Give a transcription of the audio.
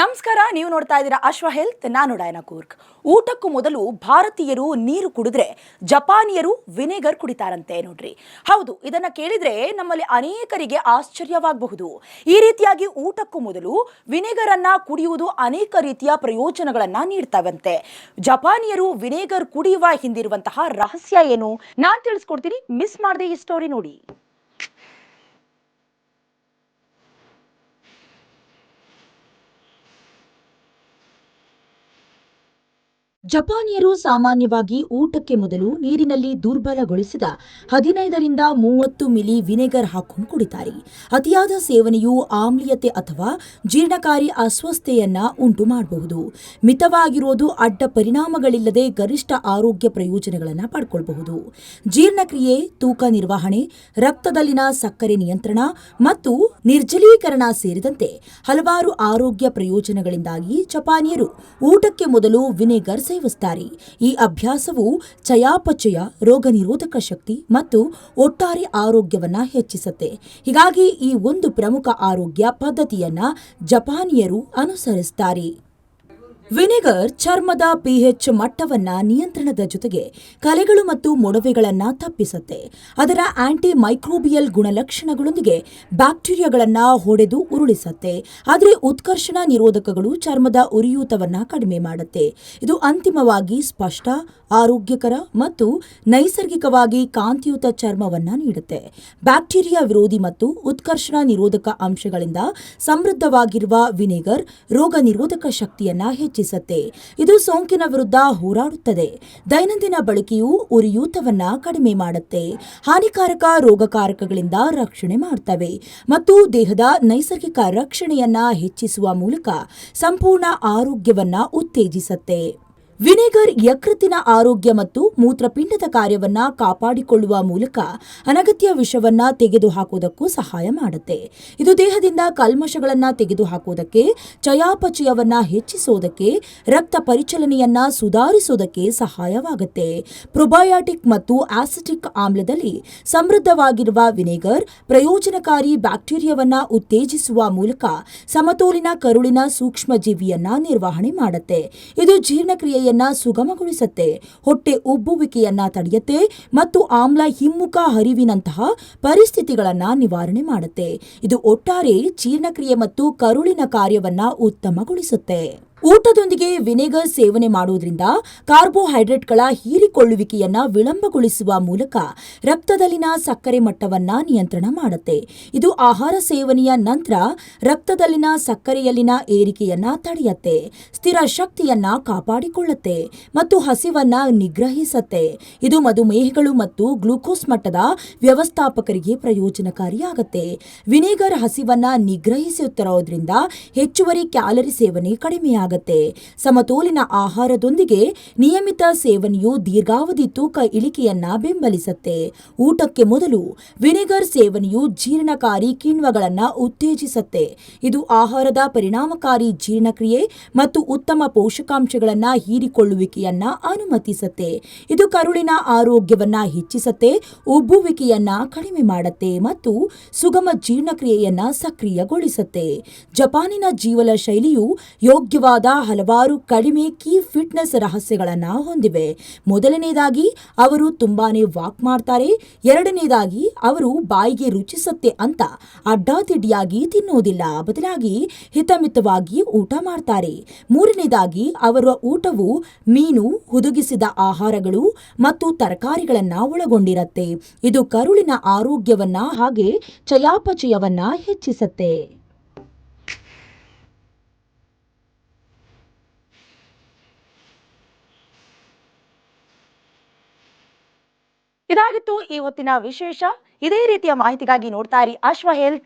ನಮಸ್ಕಾರ, ನೀವು ನೋಡ್ತಾ ಇದ್ದೀರಾ ಅಶ್ವ ಹೆಲ್ತ್, ನಾನು ಡಯನಾ ಕೂರ್ಕ್. ಊಟಕ್ಕೂ ಮೊದಲು ಭಾರತೀಯರು ನೀರು ಕುಡಿದ್ರೆ ಜಪಾನಿಯರು ವಿನೆಗರ್ ಕುಡಿತಾರಂತೆ ನೋಡ್ರಿ. ಹೌದು, ಇದನ್ನ ಕೇಳಿದ್ರೆ ನಮ್ಮಲ್ಲಿ ಅನೇಕರಿಗೆ ಆಶ್ಚರ್ಯವಾಗಬಹುದು. ಈ ರೀತಿಯಾಗಿ ಊಟಕ್ಕೂ ಮೊದಲು ವಿನೆಗರ್ ಅನ್ನ ಕುಡಿಯುವುದು ಅನೇಕ ರೀತಿಯ ಪ್ರಯೋಜನಗಳನ್ನ ನೀಡ್ತಾವಂತೆ. ಜಪಾನಿಯರು ವಿನೆಗರ್ ಕುಡಿಯುವ ಹಿಂದಿರುವಂತಹ ರಹಸ್ಯ ಏನು? ನಾನು ತಿಳಿಸ್ಕೊಡ್ತೀನಿ, ಮಿಸ್ ಮಾಡದೆ ಈ ಸ್ಟೋರಿ ನೋಡಿ. ಜಪಾನಿಯರು ಸಾಮಾನ್ಯವಾಗಿ ಊಟಕ್ಕೆ ಮೊದಲು ನೀರಿನಲ್ಲಿ ದುರ್ಬಲಗೊಳಿಸಿದ ಹದಿನೈದರಿಂದ ಮೂವತ್ತು ಮಿಲಿ ವಿನೆಗರ್ ಹಾಕೊಂಡು ಕುಡಿತಾರೆ. ಅತಿಯಾದ ಸೇವನೆಯು ಆಮ್ಲೀಯತೆ ಅಥವಾ ಜೀರ್ಣಕಾರಿ ಅಸ್ವಸ್ಥೆಯನ್ನ ಉಂಟು ಮಾಡಬಹುದು. ಮಿತವಾಗಿರೋದು ಅಡ್ಡ ಪರಿಣಾಮಗಳಿಲ್ಲದೆ ಗರಿಷ್ಠ ಆರೋಗ್ಯ ಪ್ರಯೋಜನಗಳನ್ನು ಪಡ್ಕೊಳ್ಬಹುದು. ಜೀರ್ಣಕ್ರಿಯೆ, ತೂಕ ನಿರ್ವಹಣೆ, ರಕ್ತದಲ್ಲಿನ ಸಕ್ಕರೆ ನಿಯಂತ್ರಣ ಮತ್ತು ನಿರ್ಜಲೀಕರಣ ಸೇರಿದಂತೆ ಹಲವಾರು ಆರೋಗ್ಯ ಪ್ರಯೋಜನಗಳಿಂದಾಗಿ ಜಪಾನಿಯರು ಊಟಕ್ಕೆ ಮೊದಲು ವಿನೆಗರ್ ಸೇವಿಸುತ್ತಾರೆ ಈ ಅಭ್ಯಾಸವು ಚಯಾಪಚಯ ರೋಗ ನಿರೋಧಕ ಶಕ್ತಿ ಮತ್ತು ಒಟ್ಟಾರೆ ಆರೋಗ್ಯವನ್ನ ಹೆಚ್ಚಿಸುತ್ತೆ. ಹೀಗಾಗಿ ಈ ಒಂದು ಪ್ರಮುಖ ಆರೋಗ್ಯ ಪದ್ಧತಿಯನ್ನ ಜಪಾನಿಯರು ಅನುಸರಿಸುತ್ತಾರೆ ವಿನೆಗರ್ ಚರ್ಮದ ಪಿಎಚ್ ಮಟ್ಟವನ್ನ ನಿಯಂತ್ರಣದ ಜೊತೆಗೆ ಕಲೆಗಳು ಮತ್ತು ಮೊಡವೆಗಳನ್ನ ತಪ್ಪಿಸುತ್ತೆ. ಅದರ ಆಂಟಿ ಮೈಕ್ರೋಬಿಯಲ್ ಗುಣಲಕ್ಷಣಗಳೊಂದಿಗೆ ಬ್ಯಾಕ್ಟೀರಿಯಾಗಳನ್ನ ಹೊಡೆದು ಉರುಳಿಸುತ್ತೆ. ಆದರೆ ಉತ್ಕರ್ಷಣ ನಿರೋಧಕಗಳು ಚರ್ಮದ ಉರಿಯೂತವನ್ನ ಕಡಿಮೆ ಮಾಡುತ್ತೆ. ಇದು ಅಂತಿಮವಾಗಿ ಸ್ಪಷ್ಟ, ಆರೋಗ್ಯಕರ ಮತ್ತು ನೈಸರ್ಗಿಕವಾಗಿ ಕಾಂತಿಯುತ ಚರ್ಮವನ್ನ ನೀಡುತ್ತೆ. ಬ್ಯಾಕ್ಟೀರಿಯಾ ವಿರೋಧಿ ಮತ್ತು ಉತ್ಕರ್ಷಣ ನಿರೋಧಕ ಅಂಶಗಳಿಂದ ಸಮೃದ್ಧವಾಗಿರುವ ವಿನೆಗರ್ ರೋಗ ನಿರೋಧಕ ಶಕ್ತಿಯನ್ನ ಹೆಚ್ಚಿಸುತ್ತೆ ಇದು ಸೋಂಕಿನ ವಿರುದ್ಧ ಹೋರಾಡುತ್ತದೆ. ದೈನಂದಿನ ಬಳಕೆಯು ಉರಿಯೂತವನ್ನ ಕಡಿಮೆ ಮಾಡುತ್ತೆ. ಹಾನಿಕಾರಕ ರೋಗಕಾರಕಗಳಿಂದ ರಕ್ಷಣೆ ಮಾಡುತ್ತವೆ ಮತ್ತು ದೇಹದ ನೈಸರ್ಗಿಕ ರಕ್ಷಣೆಯನ್ನ ಹೆಚ್ಚಿಸುವ ಮೂಲಕ ಸಂಪೂರ್ಣ ಆರೋಗ್ಯವನ್ನ ಉತ್ತೇಜಿಸುತ್ತೆ. ವಿನೆಗರ್ ಯಕೃತ್ತಿನ ಆರೋಗ್ಯ ಮತ್ತು ಮೂತ್ರಪಿಂಡದ ಕಾರ್ಯವನ್ನ ಕಾಪಾಡಿಕೊಳ್ಳುವ ಮೂಲಕ ಅನಗತ್ಯ ವಿಷವನ್ನ ತೆಗೆದುಹಾಕುವುದಕ್ಕೂ ಸಹಾಯ ಮಾಡುತ್ತೆ. ಇದು ದೇಹದಿಂದ ಕಲ್ಮಶಗಳನ್ನ ತೆಗೆದುಹಾಕುವುದಕ್ಕೆ, ಚಯಾಪಚಯವನ್ನ ಹೆಚ್ಚಿಸುವುದಕ್ಕೆ, ರಕ್ತ ಪರಿಚಲನೆಯನ್ನ ಸುಧಾರಿಸುವುದಕ್ಕೆ ಸಹಾಯವಾಗುತ್ತೆ. ಪ್ರೊಬಯಾಟಿಕ್ ಮತ್ತು ಆಸಿಟಿಕ್ ಆಮ್ಲದಲ್ಲಿ ಸಮೃದ್ಧವಾಗಿರುವ ವಿನೆಗರ್ ಪ್ರಯೋಜನಕಾರಿ ಬ್ಯಾಕ್ಟೀರಿಯಾವನ್ನ ಉತ್ತೇಜಿಸುವ ಮೂಲಕ ಸಮತೋಲಿನ ಕರುಳಿನ ಸೂಕ್ಷ್ಮಜೀವಿಯನ್ನ ನಿರ್ವಹಣೆ ಮಾಡುತ್ತೆ. ಇದು ಜೀರ್ಣಕ್ರಿಯೆಯನ್ನ ಸುಗಮಗೊಳಿಸುತ್ತೆ, ಹೊಟ್ಟೆ ಉಬ್ಬುವಿಕೆಯನ್ನ ತಡೆಯುತ್ತೆ ಮತ್ತು ಆಮ್ಲ ಹಿಮ್ಮುಖ ಹರಿವಿನಂತಹ ಪರಿಸ್ಥಿತಿಗಳನ್ನ ನಿವಾರಣೆ ಮಾಡುತ್ತೆ. ಇದು ಒಟ್ಟಾರೆ ಜೀರ್ಣಕ್ರಿಯೆ ಮತ್ತು ಕರುಳಿನ ಕಾರ್ಯವನ್ನ ಉತ್ತಮಗೊಳಿಸುತ್ತೆ. ಊಟದೊಂದಿಗೆ ವಿನೆಗರ್ ಸೇವನೆ ಮಾಡುವುದರಿಂದ ಕಾರ್ಬೋಹೈಡ್ರೇಟ್ಗಳ ಹೀರಿಕೊಳ್ಳುವಿಕೆಯನ್ನ ವಿಳಂಬಗೊಳಿಸುವ ಮೂಲಕ ರಕ್ತದಲ್ಲಿನ ಸಕ್ಕರೆ ಮಟ್ಟವನ್ನ ನಿಯಂತ್ರಣ ಮಾಡುತ್ತೆ. ಇದು ಆಹಾರ ಸೇವನೆಯ ನಂತರ ರಕ್ತದಲ್ಲಿನ ಸಕ್ಕರೆಯಲ್ಲಿನ ಏರಿಕೆಯನ್ನ ತಡೆಯುತ್ತೆ, ಸ್ಥಿರ ಶಕ್ತಿಯನ್ನ ಕಾಪಾಡಿಕೊಳ್ಳುತ್ತೆ ಮತ್ತು ಹಸಿವನ್ನ ನಿಗ್ರಹಿಸುತ್ತೆ. ಇದು ಮಧುಮೇಹಗಳು ಮತ್ತು ಗ್ಲೂಕೋಸ್ ಮಟ್ಟದ ವ್ಯವಸ್ಥಾಪಕರಿಗೆ ಪ್ರಯೋಜನಕಾರಿಯಾಗುತ್ತೆ. ವಿನೆಗರ್ ಹಸಿವನ್ನ ನಿಗ್ರಹಿಸುತ್ತಿರೋದ್ರಿಂದ ಹೆಚ್ಚುವರಿ ಕ್ಯಾಲರಿ ಸೇವನೆ ಕಡಿಮೆಯಾಗುತ್ತೆ. ಸಮತೋಲಿನ ಆಹಾರದೊಂದಿಗೆ ನಿಯಮಿತ ಸೇವನೆಯು ದೀರ್ಘಾವಧಿ ತೂಕ ಇಳಿಕೆಯನ್ನ ಬೆಂಬಲಿಸುತ್ತೆ. ಊಟಕ್ಕೆ ಮೊದಲು ವಿನೆಗರ್ ಸೇವನೆಯು ಜೀರ್ಣಕಾರಿ ಕಿಣ್ವಗಳನ್ನ ಉತ್ತೇಜಿಸುತ್ತೆ. ಇದು ಆಹಾರದ ಪರಿಣಾಮಕಾರಿ ಜೀರ್ಣಕ್ರಿಯೆ ಮತ್ತು ಉತ್ತಮ ಪೋಷಕಾಂಶಗಳನ್ನ ಹೀರಿಕೊಳ್ಳುವಿಕೆಯನ್ನ ಅನುಮತಿಸುತ್ತೆ. ಇದು ಕರುಳಿನ ಆರೋಗ್ಯವನ್ನ ಹೆಚ್ಚಿಸುತ್ತೆ, ಉಬ್ಬುವಿಕೆಯನ್ನ ಕಡಿಮೆ ಮಾಡುತ್ತೆ ಮತ್ತು ಸುಗಮ ಜೀರ್ಣಕ್ರಿಯೆಯನ್ನ ಸಕ್ರಿಯಗೊಳಿಸುತ್ತೆ. ಜಪಾನಿನ ಜೀವನ ಶೈಲಿಯು ಯೋಗ್ಯವಾದ ಹಲವಾರು ಕಡಿಮೆ ಕೀ ಫಿಟ್ನೆಸ್ ರಹಸ್ಯಗಳನ್ನು ಹೊಂದಿವೆ. ಮೊದಲನೇದಾಗಿ, ಅವರು ತುಂಬಾನೇ ವಾಕ್ ಮಾಡ್ತಾರೆ. ಎರಡನೇದಾಗಿ, ಅವರು ಬಾಯಿಗೆ ರುಚಿಸುತ್ತೆ ಅಂತ ಅಡ್ಡಾದಿಡ್ಡಿಯಾಗಿ ತಿನ್ನೋದಿಲ್ಲ. ಬದಲಾಗಿ, ಹಿತಮಿತವಾಗಿ ಊಟ ಮಾಡ್ತಾರೆ. ಮೂರನೇದಾಗಿ, ಅವರ ಊಟವು ಮೀನು, ಹುದುಗಿಸಿದ ಆಹಾರಗಳು ಮತ್ತು ತರಕಾರಿಗಳನ್ನು ಒಳಗೊಂಡಿರುತ್ತೆ. ಇದು ಕರುಳಿನ ಆರೋಗ್ಯವನ್ನ ಹಾಗೆ ಚಯಾಪಚಯವನ್ನ ಹೆಚ್ಚಿಸುತ್ತೆ. ಇದಾಗಿತ್ತು ಇವತ್ತಿನ ವಿಶೇಷ. ಇದೇ ರೀತಿಯ ಮಾಹಿತಿಗಾಗಿ ನೋಡ್ತಾ ಇರಿ. ಅಶ್ವ ಹೆಲ್ತ್